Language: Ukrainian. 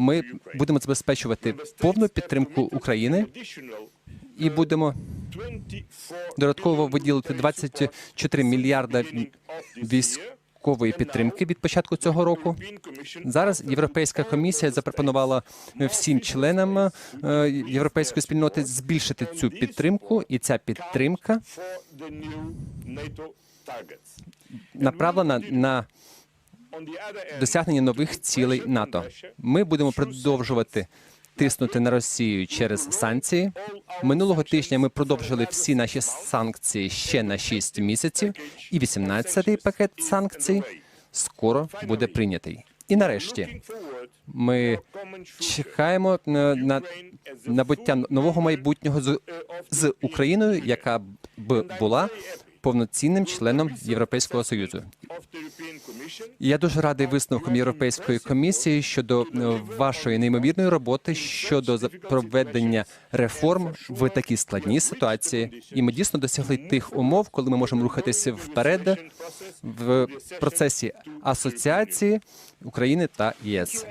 Ми будемо забезпечувати повну підтримку України і будемо додатково виділити 24 мільярда військової підтримки від початку цього року. Зараз Європейська комісія запропонувала всім членам е, європейської спільноти збільшити цю підтримку, і ця підтримка направлена на досягнення нових цілей НАТО. Ми будемо продовжувати тиснути на Росію через санкції. Минулого тижня ми продовжили всі наші санкції ще на 6 місяців, і 18-й пакет санкцій скоро буде прийнятий. І нарешті ми чекаємо на, на набуття нового майбутнього з, з Україною, яка б була повноцінним членом Європейського союзу. Я дуже радий висновкам Європейської комісії щодо е, вашої неймовірної роботи щодо проведення реформ в такій складній ситуації. І ми дійсно досягли тих умов, коли ми можемо рухатися вперед в процесі асоціації України та ЄС.